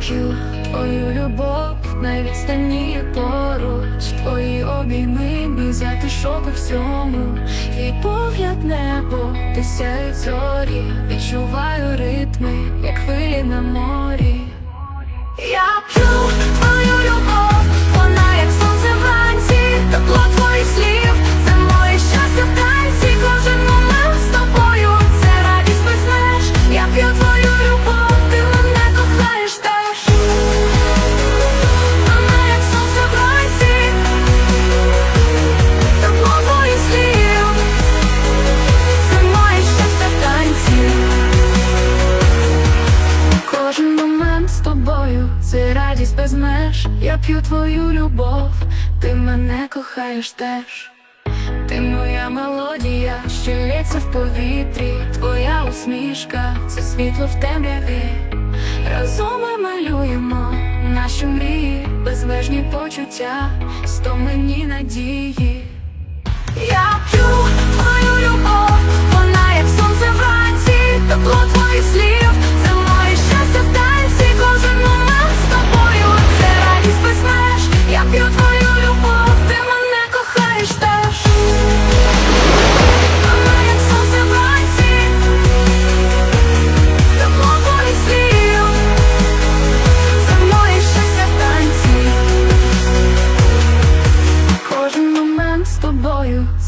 Я твою любов, найвідстані поруч. Твої обійми, мій затишок у всьому. Твій погляд небо, ти сяють зорі. Відчуваю ритми, як хвилі на морі. Я це радість без. Я п'ю твою любов, ти мене кохаєш теж. Ти моя мелодія, що лється в повітрі, твоя усмішка, це світло в темряві. Разом ми малюємо наші мрії, безмежні почуття, стомлені надії. Я п'ю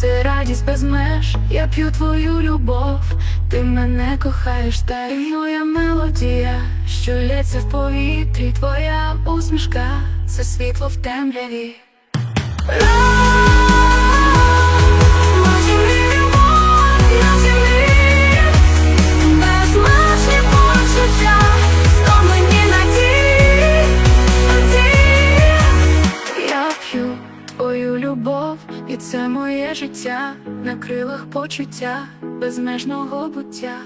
це радість без меж. Я п'ю твою любов, ти мене кохаєш, та й моя мелодія, що лється в повітрі, твоя усмішка, це світло в темряві. Любов, і це моє життя на крилах почуття безмежного буття.